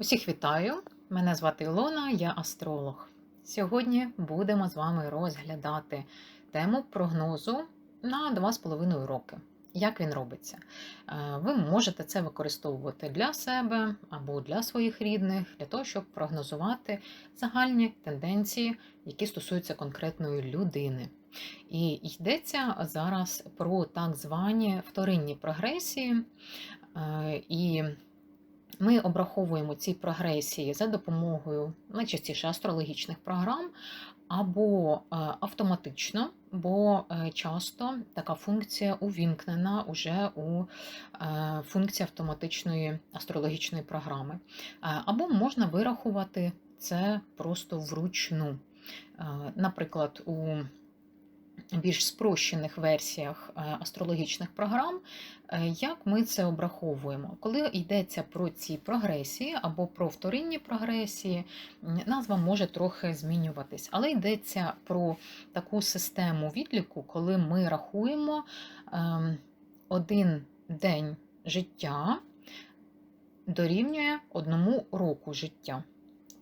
Усіх вітаю! Мене звати Ілона, я астролог. Сьогодні будемо з вами розглядати тему прогнозу на 2,5 роки. Як він робиться? Е, Ви можете це використовувати для себе або для своїх рідних, для того, щоб прогнозувати загальні тенденції, які стосуються конкретної людини. І йдеться зараз про так звані вторинні прогресії. Е, І ми обраховуємо ці прогресії за допомогою найчастіше астрологічних програм або е, автоматично, бо е, часто така функція увімкнена уже у е, функції автоматичної астрологічної програми. Або можна вирахувати це просто вручну. Наприклад, у більш спрощених версіях е, астрологічних програм, е, як ми це обраховуємо. Коли йдеться про ці прогресії або про вторинні прогресії, назва може трохи змінюватись, але йдеться про таку систему відліку, коли ми рахуємо ем, один день життя дорівнює одному року життя.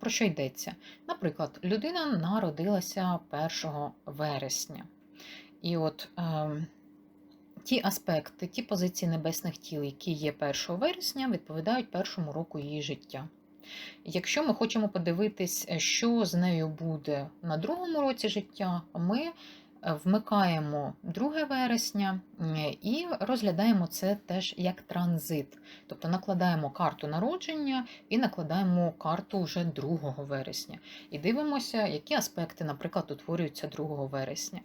Про що йдеться? Наприклад, людина народилася 1 вересня. І от е, ті аспекти, ті позиції небесних тіл, які є 1 вересня, відповідають першому року її життя. Якщо ми хочемо подивитись, що з нею буде на другому році життя, ми е, вмикаємо 2 вересня і розглядаємо це теж як транзит. Тобто накладаємо карту народження і накладаємо карту вже 2 вересня. І дивимося, які аспекти, наприклад, утворюються 2 вересня.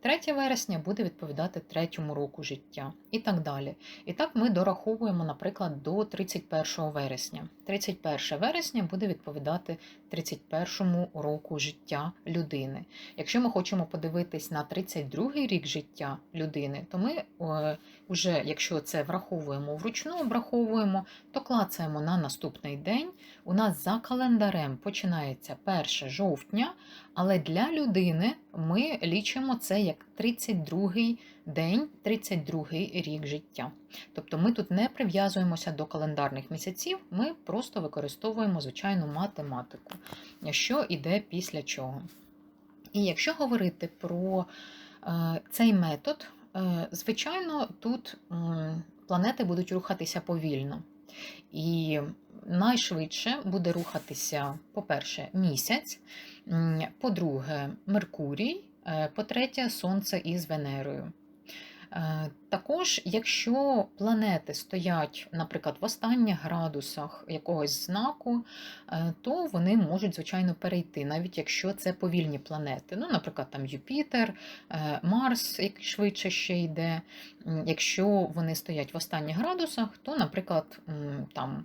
3 вересня буде відповідати третьому року життя і так далі. І так ми дораховуємо, наприклад, до 31 вересня. 31 вересня буде відповідати 31 року життя людини. Якщо ми хочемо подивитись на 32 рік життя людини, то ми е, вже, якщо це враховуємо вручну, обраховуємо, то клацаємо на наступний день. У нас за календарем починається 1 жовтня, але для людини ми лічимо це як 32-й день, 32-й рік життя. Тобто ми тут не прив'язуємося до календарних місяців, ми просто використовуємо звичайну математику, що йде після чого. І якщо говорити про е, цей метод, е, звичайно, тут планети будуть рухатися повільно. І найшвидше буде рухатися, по-перше, місяць, по-друге, Меркурій, е, по-третє, Сонце із Венерою. Також, якщо планети стоять, наприклад, в останніх градусах якогось знаку, е, то вони можуть, звичайно, перейти, навіть якщо це повільні планети. Ну, наприклад, там Юпітер, е, Марс, який швидше ще йде. Якщо вони стоять в останніх градусах, то, наприклад, там.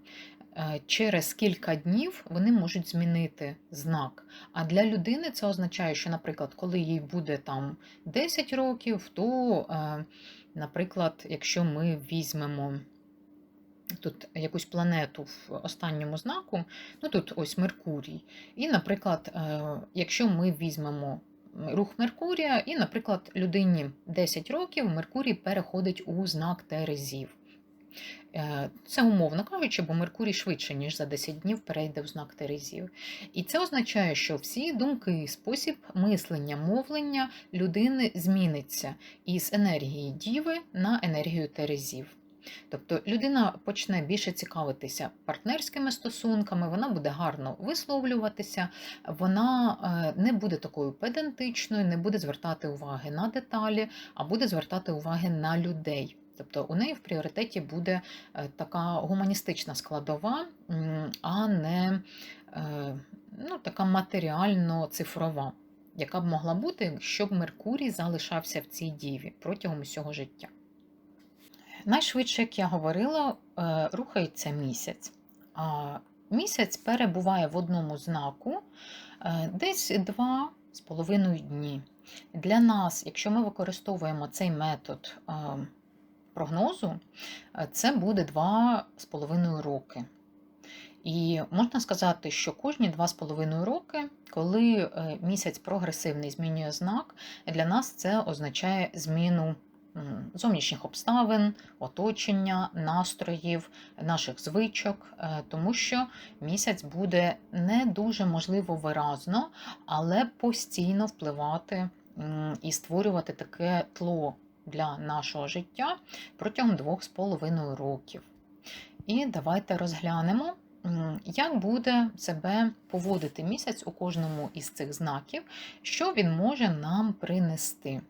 е, Через кілька днів вони можуть змінити знак. А для людини це означає, що, наприклад, коли їй буде там 10 років, то, наприклад, якщо ми візьмемо тут якусь планету в останньому знаку, ну тут ось Меркурій. І, наприклад, е, якщо ми візьмемо рух Меркурія, і, наприклад, людині 10 років Меркурій переходить у знак Терезів. Е, Це умовно кажучи, бо Меркурій швидше, ніж за 10 днів перейде в знак Терезів. І це означає, що всі думки, спосіб мислення, мовлення людини зміниться із енергії Діви на енергію Терезів. Тобто людина почне більше цікавитися партнерськими стосунками, вона буде гарно висловлюватися, вона е, не буде такою педантичною, не буде звертати уваги на деталі, а буде звертати уваги на людей. Тобто у неї в пріоритеті буде е, така гуманістична складова, а не е, ну, така матеріально-цифрова, яка б могла бути, щоб Меркурій залишався в цій діві протягом усього життя. Найшвидше, як я говорила, е, рухається місяць. А місяць перебуває в одному знаку десь два з половиною дні. Для нас, якщо ми використовуємо цей метод е, прогнозу, е, це буде два з половиною роки. І можна сказати, що кожні два з половиною роки, коли е, місяць прогресивний змінює знак, для нас це означає зміну зовнішніх обставин, оточення, настроїв, наших звичок, е, тому що місяць буде не дуже можливо виразно, але постійно впливати і створювати таке тло для нашого життя протягом двох з половиною років. І давайте розглянемо, як буде себе поводити місяць у кожному із цих знаків, що він може нам принести.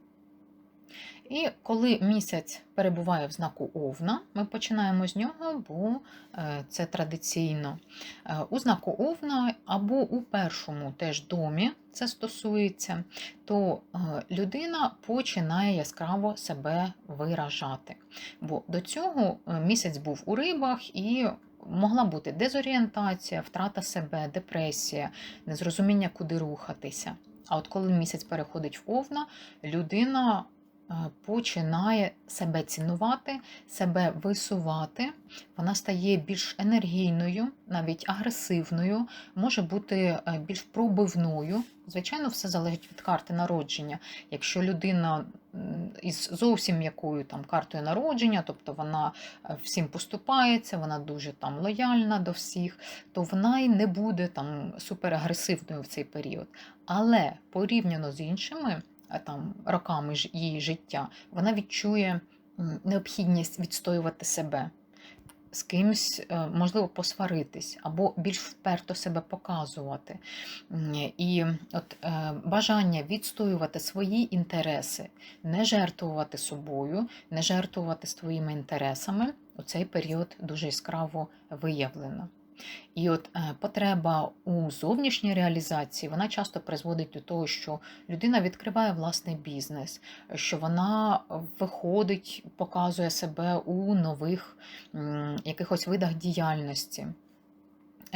І коли місяць перебуває в знаку Овна, ми починаємо з нього, бо е, це традиційно. Е, У знаку Овна або у першому теж домі це стосується, то е, людина починає яскраво себе виражати. Бо до цього місяць був у рибах і могла бути дезорієнтація, втрата себе, депресія, незрозуміння, куди рухатися. А от коли місяць переходить в Овна, людина починає себе цінувати, себе висувати, вона стає більш енергійною, навіть агресивною, може бути е, більш пробивною. Звичайно, все залежить від карти народження. Якщо людина із зовсім м'якою там картою народження, тобто вона е, всім поступається, вона дуже там лояльна до всіх, то вона й не буде там суперагресивною в цей період. Але порівняно з іншими е, там роками її життя, вона відчує необхідність відстоювати себе. З кимсь е, можливо посваритись або більш вперто себе показувати. І от е, бажання відстоювати свої інтереси, не жертвувати собою, не жертвувати своїми інтересами у цей період дуже яскраво виявлено. І от е, потреба у зовнішній реалізації вона часто призводить до того, що людина відкриває власний бізнес, що вона виходить, показує себе у нових якихось видах діяльності.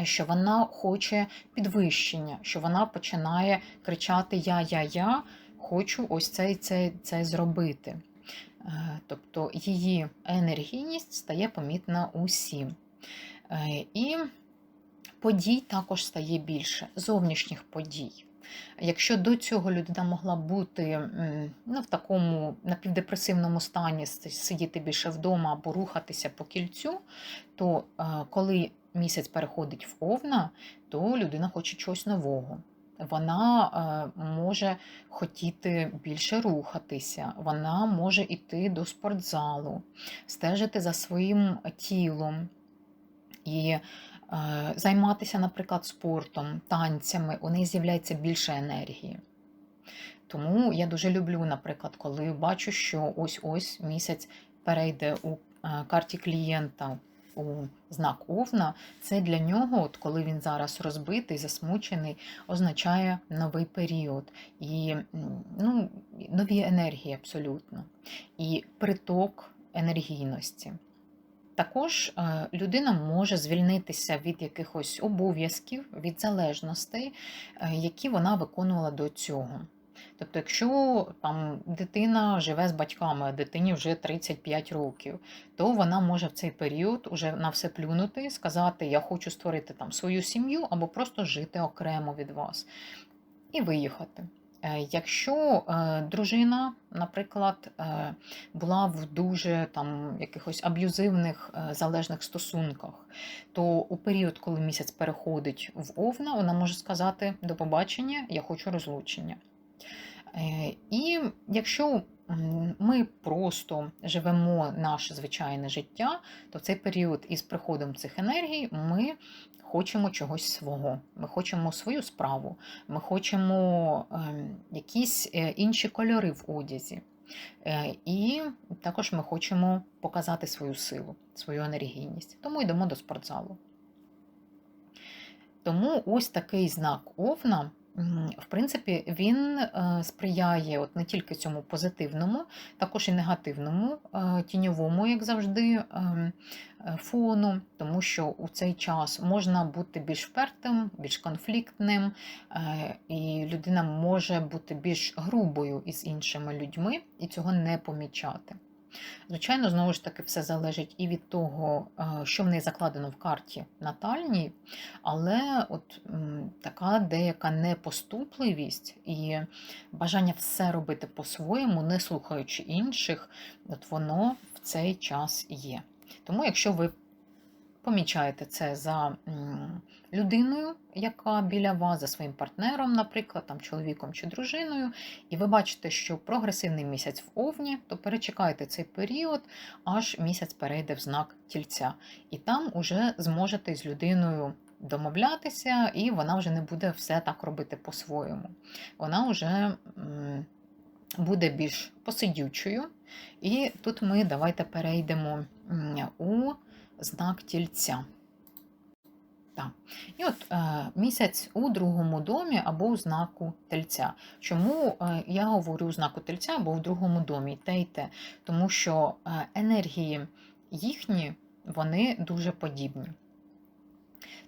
Що вона хоче підвищення, що вона починає кричати Я, я, я хочу ось це і це, це зробити. Е, Тобто її енергійність стає помітна усім. Е, І подій також стає більше, зовнішніх подій. Якщо до цього людина могла бути ну, в такому напівдепресивному стані, сидіти більше вдома або рухатися по кільцю, то е, коли місяць переходить в овна, то людина хоче чогось нового. Вона е, може хотіти більше рухатися, вона може йти до спортзалу, стежити за своїм тілом і е, займатися, наприклад, спортом, танцями, у неї з'являється більше енергії. Тому я дуже люблю, наприклад, коли бачу, що ось-ось місяць перейде у е, карті клієнта у знак Овна, це для нього, от коли він зараз розбитий, засмучений, означає новий період і ну, нові енергії абсолютно, і приток енергійності. Також е, людина може звільнитися від якихось обов'язків, від залежностей, е, які вона виконувала до цього. Тобто, якщо там дитина живе з батьками, а дитині вже 35 років, то вона може в цей період уже на все плюнути, сказати: Я хочу створити там свою сім'ю або просто жити окремо від вас і виїхати. Е, Якщо е, дружина, наприклад, е, була в дуже там якихось аб'юзивних залежних стосунках, то у період, коли місяць переходить в Овна, вона може сказати до побачення, я хочу розлучення. І якщо ми просто живемо наше звичайне життя, то в цей період із приходом цих енергій ми хочемо чогось свого, ми хочемо свою справу, ми хочемо ем, якісь е, інші кольори в одязі. Е, І також ми хочемо показати свою силу, свою енергійність. Тому йдемо до спортзалу. Тому ось такий знак Овна, в принципі, він е, сприяє от не тільки цьому позитивному, також і негативному, е, тіньовому, як завжди, ем, е, фону, тому що у цей час можна бути більш впертим, більш конфліктним, і людина може бути більш грубою із іншими людьми і цього не помічати. Звичайно, знову ж таки, все залежить і від того, е, що в неї закладено в карті натальній, але от така деяка непоступливість і бажання все робити по-своєму, не слухаючи інших, от воно в цей час є. Тому, якщо ви помічаєте це за людиною, яка біля вас, за своїм партнером, наприклад, там, чоловіком чи дружиною, і ви бачите, що прогресивний місяць в Овні, то перечекайте цей період, аж місяць перейде в знак тільця. І там уже зможете з людиною домовлятися, і вона вже не буде все так робити по-своєму. Вона вже буде більш посидючою. І тут ми давайте перейдемо у знак тільця. Так. І от е, місяць у другому домі або у знаку тельця. Чому е, я говорю у знаку тельця або в другому домі, і те й те? Тому що е, енергії їхні, вони дуже подібні.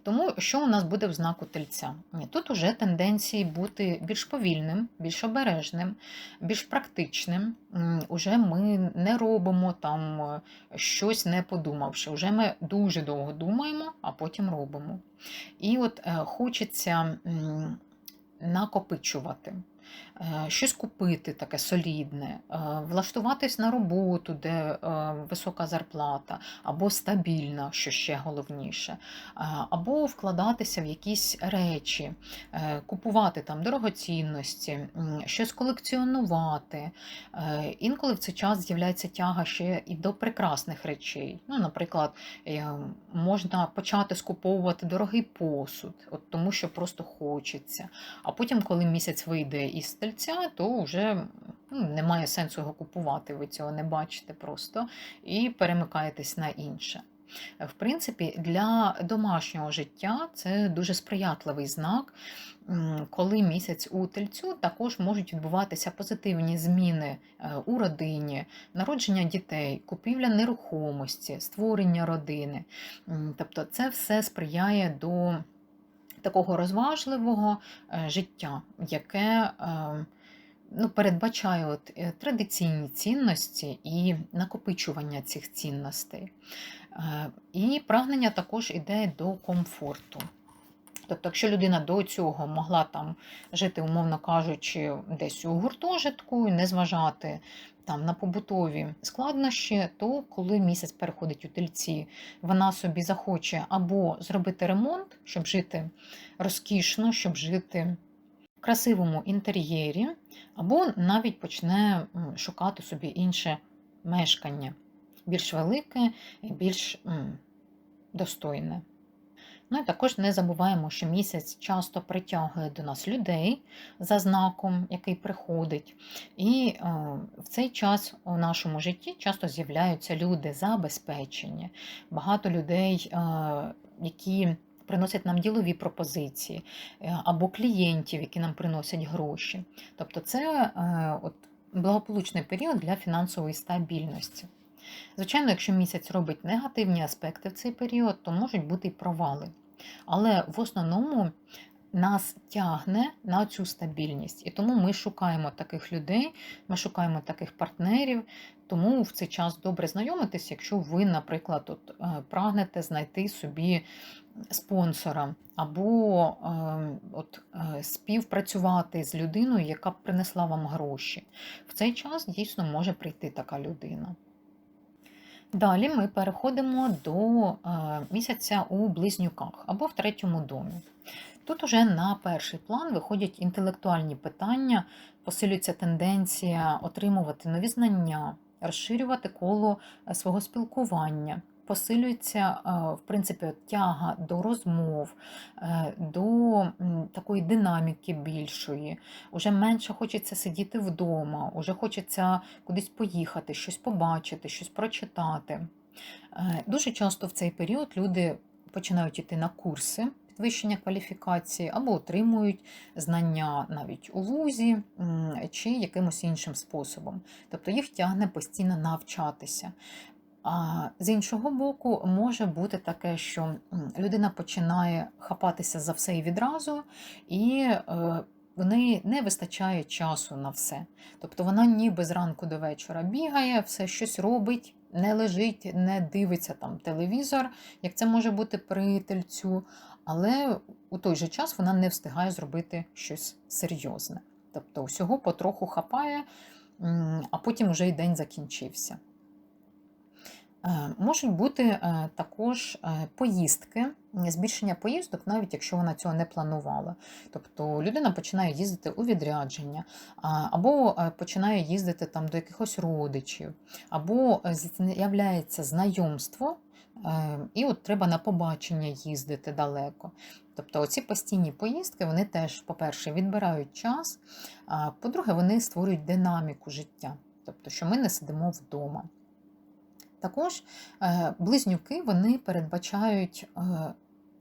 Тому що у нас буде в знаку тельця? Ні, Тут уже тенденції бути більш повільним, більш обережним, більш практичним. Уже ми не робимо там е, щось не подумавши. Уже ми дуже довго думаємо, а потім робимо. І от е, хочеться накопичувати. Е, Щось купити таке солідне, е, влаштуватись на роботу, де е, висока зарплата, або стабільна, що ще головніше, або вкладатися в якісь речі, купувати там дорогоцінності, щось колекціонувати. Інколи в цей час з'являється тяга ще і до прекрасних речей. Ну, Наприклад, можна почати скуповувати дорогий посуд, от тому що просто хочеться. А потім, коли місяць вийде із стільця, то вже ну, немає сенсу його купувати, ви цього не бачите просто і перемикаєтесь на інше. В принципі, для домашнього життя це дуже сприятливий знак, коли місяць у тельцю також можуть відбуватися позитивні зміни е, у родині, народження дітей, купівля нерухомості, створення родини. Тобто це все сприяє до такого розважливого е, життя, яке е, ну, передбачає от, е, традиційні цінності і накопичування цих цінностей. І прагнення також йде до комфорту. Тобто, якщо людина до цього могла там жити, умовно кажучи, десь у гуртожитку, не зважати там на побутові складнощі, то коли місяць переходить у тельці, вона собі захоче або зробити ремонт, щоб жити розкішно, щоб жити в красивому інтер'єрі, або навіть почне шукати собі інше мешкання, більш велике і більш достойне. Ну і також не забуваємо, що місяць часто притягує до нас людей за знаком, який приходить. І е, в цей час у нашому житті часто з'являються люди забезпечені, багато людей, е, які приносять нам ділові пропозиції, е, або клієнтів, які нам приносять гроші. Тобто це от, благополучний період для фінансової стабільності. Звичайно, якщо місяць робить негативні аспекти в цей період, то можуть бути і провали. Але в основному нас тягне на цю стабільність. І тому ми шукаємо таких людей, ми шукаємо таких партнерів. Тому в цей час добре знайомитись, якщо ви, наприклад, от, е, прагнете знайти собі спонсора або е, от, е, співпрацювати з людиною, яка б принесла вам гроші. В цей час дійсно може прийти така людина. Далі ми переходимо до е, місяця у близнюках або в третьому домі. Тут уже на перший план виходять інтелектуальні питання, посилюється тенденція отримувати нові знання, розширювати коло е, свого спілкування. Посилюється, е, в принципі, тяга до розмов, е, до такої динаміки більшої. Уже менше хочеться сидіти вдома, уже хочеться кудись поїхати, щось побачити, щось прочитати. Е, Дуже часто в цей період люди починають йти на курси підвищення кваліфікації або отримують знання навіть у вузі чи якимось іншим способом. Тобто їх тягне постійно навчатися. З іншого боку, може бути таке, що людина починає хапатися за все і відразу, і е, в неї не вистачає часу на все. Тобто вона ніби зранку до вечора бігає, все щось робить, не лежить, не дивиться там телевізор, як це може бути при тельцю, але у той же час вона не встигає зробити щось серйозне. Тобто усього потроху хапає, а потім вже й день закінчився. Е, можуть бути е, також е, поїздки, збільшення поїздок, навіть якщо вона цього не планувала. Тобто людина починає їздити у відрядження, або починає їздити там до якихось родичів, або з'являється знайомство, і от треба на побачення їздити далеко. Тобто оці постійні поїздки, вони теж, по-перше, відбирають час, а по-друге, вони створюють динаміку життя, тобто, що ми не сидимо вдома. Також е, близнюки вони передбачають е,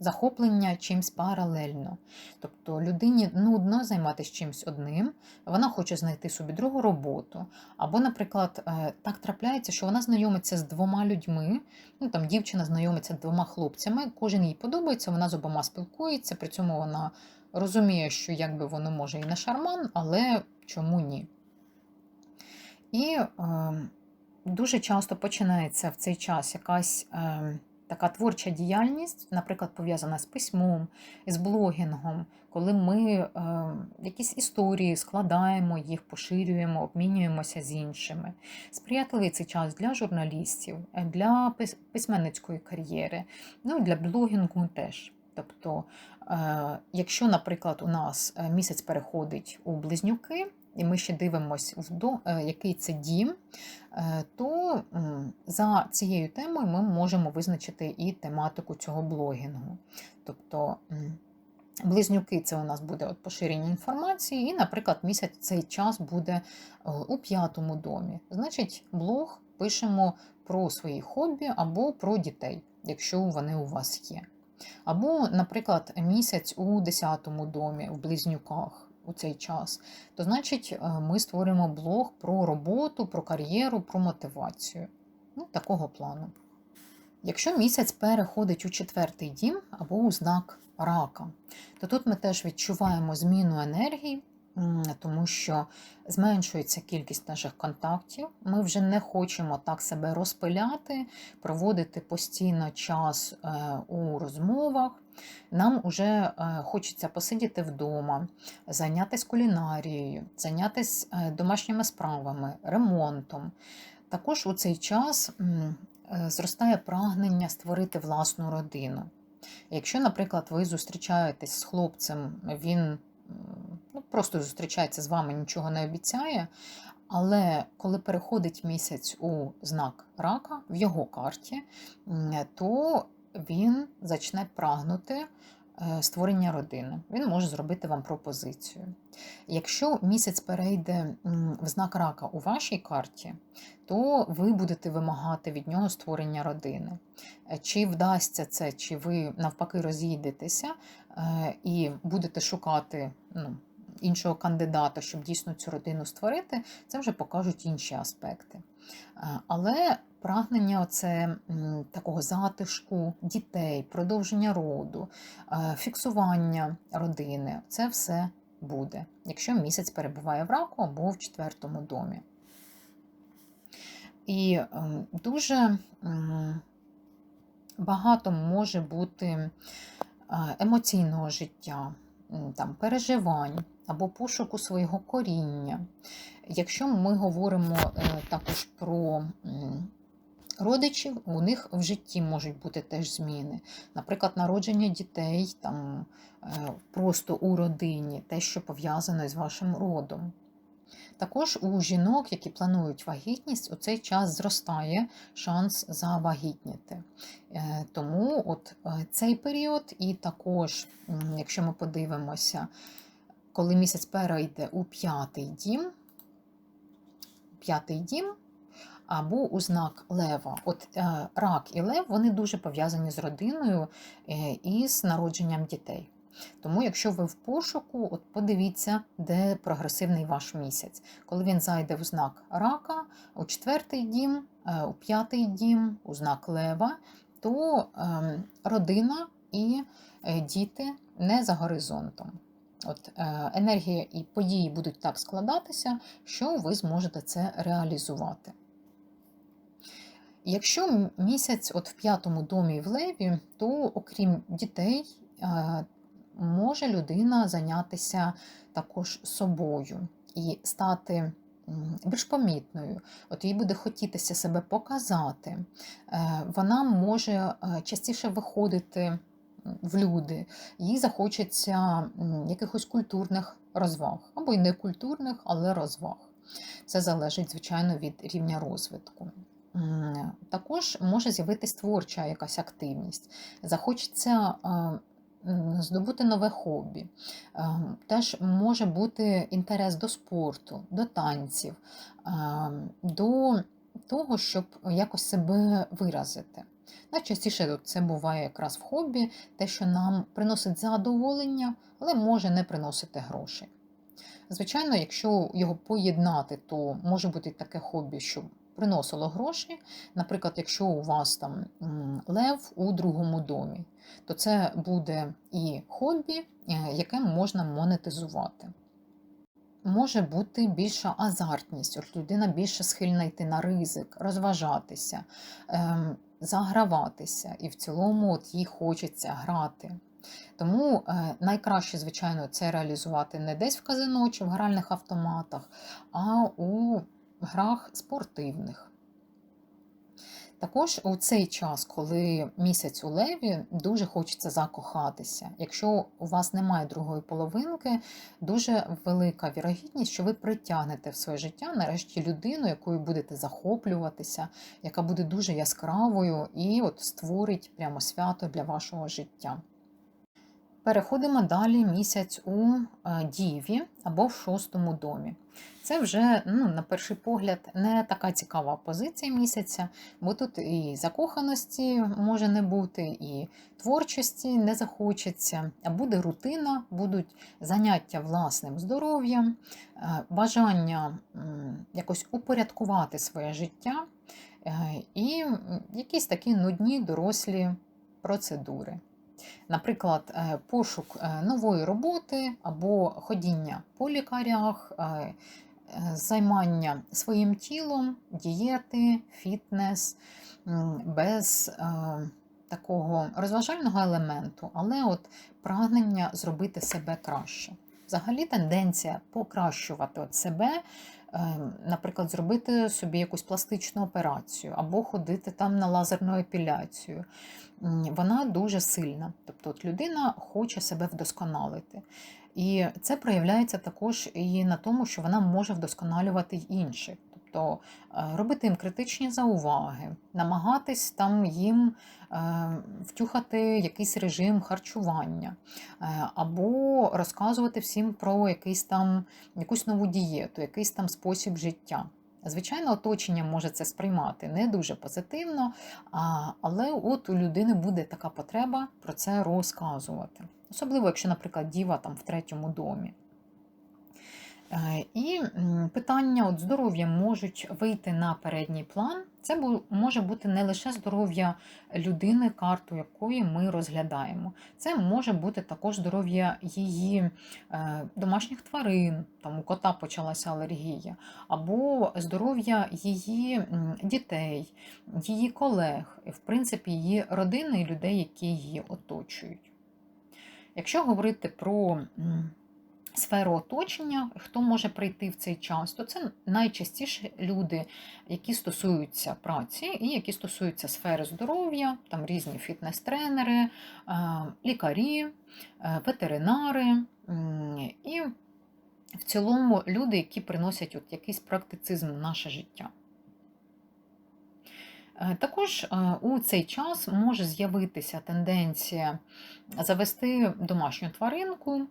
захоплення чимсь паралельно. Тобто людині нудно займатися чимось одним, вона хоче знайти собі другу роботу. Або, наприклад, е, так трапляється, що вона знайомиться з двома людьми, ну там дівчина знайомиться з двома хлопцями, кожен їй подобається, вона з обома спілкується, при цьому вона розуміє, що якби воно може і не шарман, але чому ні? І е, Дуже часто починається в цей час якась е, така творча діяльність, наприклад, пов'язана з письмом, з блогінгом, коли ми е, якісь історії складаємо, їх поширюємо, обмінюємося з іншими. Сприятливий цей час для журналістів, е, для письменницької кар'єри, ну і для блогінгу теж. Тобто, е, якщо, наприклад, у нас е, місяць переходить у близнюки, і ми ще дивимося, е, який це дім, е, то за цією темою ми можемо визначити і тематику цього блогінгу. Тобто близнюки це у нас буде от поширення інформації, і, наприклад, місяць цей час буде е, у п'ятому домі. Значить, блог пишемо про свої хобі або про дітей, якщо вони у вас є. Або, наприклад, місяць у 10 домі в близнюках у цей час, то значить е, ми створюємо блог про роботу, про кар'єру, про мотивацію. Ну, Такого плану. Якщо місяць переходить у четвертий дім або у знак рака, то тут ми теж відчуваємо зміну енергії, тому що зменшується кількість наших контактів. Ми вже не хочемо так себе розпиляти, проводити постійно час е, у розмовах. Нам вже е, хочеться посидіти вдома, зайнятися кулінарією, зайнятися е, домашніми справами, ремонтом. Також у цей час зростає прагнення створити власну родину. Якщо, наприклад, ви зустрічаєтесь з хлопцем, він ну, просто зустрічається з вами, нічого не обіцяє. Але коли переходить місяць у знак рака в його карті, то він зачне прагнути е, створення родини. Він може зробити вам пропозицію. Якщо місяць перейде в знак рака у вашій карті, то ви будете вимагати від нього створення родини. Е, чи вдасться це, чи ви навпаки роз'їдетеся е, і будете шукати ну, іншого кандидата, щоб дійсно цю родину створити, це вже покажуть інші аспекти. Але прагнення це такого затишку дітей, продовження роду, фіксування родини це все буде, якщо місяць перебуває в раку або в четвертому домі. І дуже багато може бути емоційного життя, там, переживань або пошуку свого коріння. Якщо ми говоримо е, також про родичів, у них в житті можуть бути теж зміни. Наприклад, народження дітей там е, просто у родині, те, що пов'язане з вашим родом. Також у жінок, які планують вагітність, у цей час зростає шанс завагітніти. Е, тому от цей період, і також, якщо ми подивимося, коли місяць перейде у п'ятий дім, п'ятий дім або у знак Лева. От е, рак і лев вони дуже пов'язані з родиною е, і з народженням дітей. Тому, якщо ви в пошуку, от подивіться, де прогресивний ваш місяць. Коли він зайде в знак рака, у четвертий дім, е, у п'ятий дім, у знак лева, то ем, родина і діти не за горизонтом. От е, енергія і події будуть так складатися, що ви зможете це реалізувати. Якщо місяць от в п'ятому домі в леві, то окрім дітей, е, може людина зайнятися також собою і стати більш помітною. От їй буде хотітися себе показати. Е, вона може е, частіше виходити в люди, їй захочеться якихось культурних розваг, або й не культурних, але розваг. Це залежить, звичайно, від рівня розвитку. Також може з'явитись творча якась активність. Захочеться здобути нове хобі. Теж може бути інтерес до спорту, до танців, до того, щоб якось себе виразити. Найчастіше це буває якраз в хобі, те, що нам приносить задоволення, але може не приносити грошей. Звичайно, якщо його поєднати, то може бути таке хобі, що приносило гроші. Наприклад, якщо у вас там лев у другому домі, то це буде і хобі, е, яке можна монетизувати. Може бути більша азартність, от людина більше схильна йти на ризик, розважатися, ем, заграватися, і в цілому от їй хочеться грати. Тому е, найкраще, звичайно, це реалізувати не десь в казино чи в гральних автоматах, а у грах спортивних. Також у цей час, коли місяць у леві, дуже хочеться закохатися. Якщо у вас немає другої половинки, дуже велика вірогідність, що ви притягнете в своє життя нарешті людину, якою будете захоплюватися, яка буде дуже яскравою і от створить прямо свято для вашого життя. Переходимо далі місяць у е, Діві або в шостому домі. Це вже, ну, на перший погляд, не така цікава позиція місяця, бо тут і закоханості може не бути, і творчості не захочеться, а буде рутина, будуть заняття власним здоров'ям, е, бажання якось упорядкувати своє життя е, і якісь такі нудні дорослі процедури. Наприклад, е, пошук е, нової роботи або ходіння по лікарях, е, займання своїм тілом, дієти, фітнес без такого розважального елементу, але от прагнення зробити себе краще. Взагалі тенденція покращувати от себе, наприклад, зробити собі якусь пластичну операцію або ходити там на лазерну епіляцію вона дуже сильна. Тобто от людина хоче себе вдосконалити. І це проявляється також і на тому, що вона може вдосконалювати інших. Тобто робити їм критичні зауваги, намагатись там їм е, втюхати якийсь режим харчування, е, або розказувати всім про якийсь там, якусь нову дієту, якийсь там спосіб життя. Звичайно, оточення може це сприймати не дуже позитивно, але от у людини буде така потреба про це розказувати. Особливо, якщо, наприклад, діва там в третьому домі. Е, і питання от здоров'я можуть вийти на передній план. Це може бути не лише здоров'я людини, карту якої ми розглядаємо. Це може бути також здоров'я її е, домашніх тварин, там у кота почалася алергія, або здоров'я її дітей, її колег, в принципі, її родини і людей, які її оточують. Якщо говорити про сферу оточення, хто може прийти в цей час, то це найчастіше люди, які стосуються праці і які стосуються сфери здоров'я, там різні фітнес-тренери, е, лікарі, е, ветеринари і в цілому люди, які приносять от якийсь практицизм в наше життя. Е, також у цей час може з'явитися тенденція завести домашню тваринку,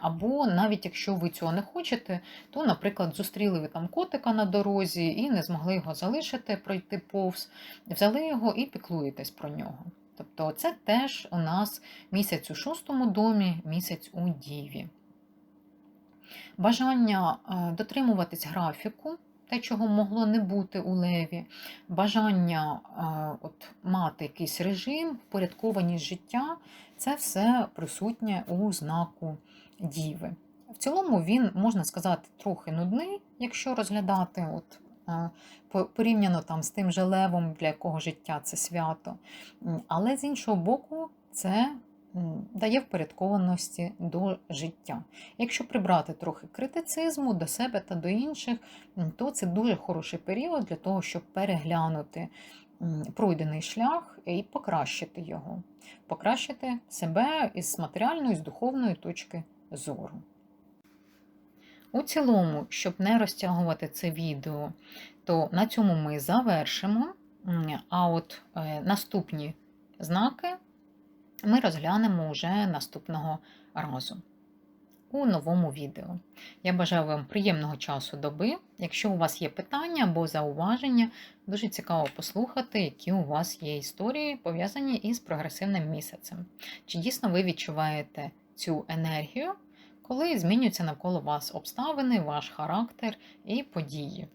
або навіть якщо ви цього не хочете, то, наприклад, зустріли ви там котика на дорозі і не змогли його залишити, пройти повз, взяли його і піклуєтесь про нього. Тобто, це теж у нас місяць у шостому домі, місяць у Діві. Бажання е, дотримуватись графіку, те, чого могло не бути у леві, бажання е, от, мати якийсь режим, впорядкованість життя це все присутнє у знаку Діви. В цілому він, можна сказати, трохи нудний, якщо розглядати от, е, порівняно там з тим же левом, для якого життя це свято. Але з іншого боку, це дає впорядкованості до життя. Якщо прибрати трохи критицизму до себе та до інших, то це дуже хороший період для того, щоб переглянути пройдений шлях і покращити його, покращити себе із матеріальної, з духовної точки зору. У цілому, щоб не розтягувати це відео, то на цьому ми завершимо. А от е, наступні знаки ми розглянемо вже наступного разу у новому відео. Я бажаю вам приємного часу доби. Якщо у вас є питання або зауваження, дуже цікаво послухати, які у вас є історії, пов'язані із прогресивним місяцем. Чи дійсно ви відчуваєте цю енергію, коли змінюються навколо вас обставини, ваш характер і події?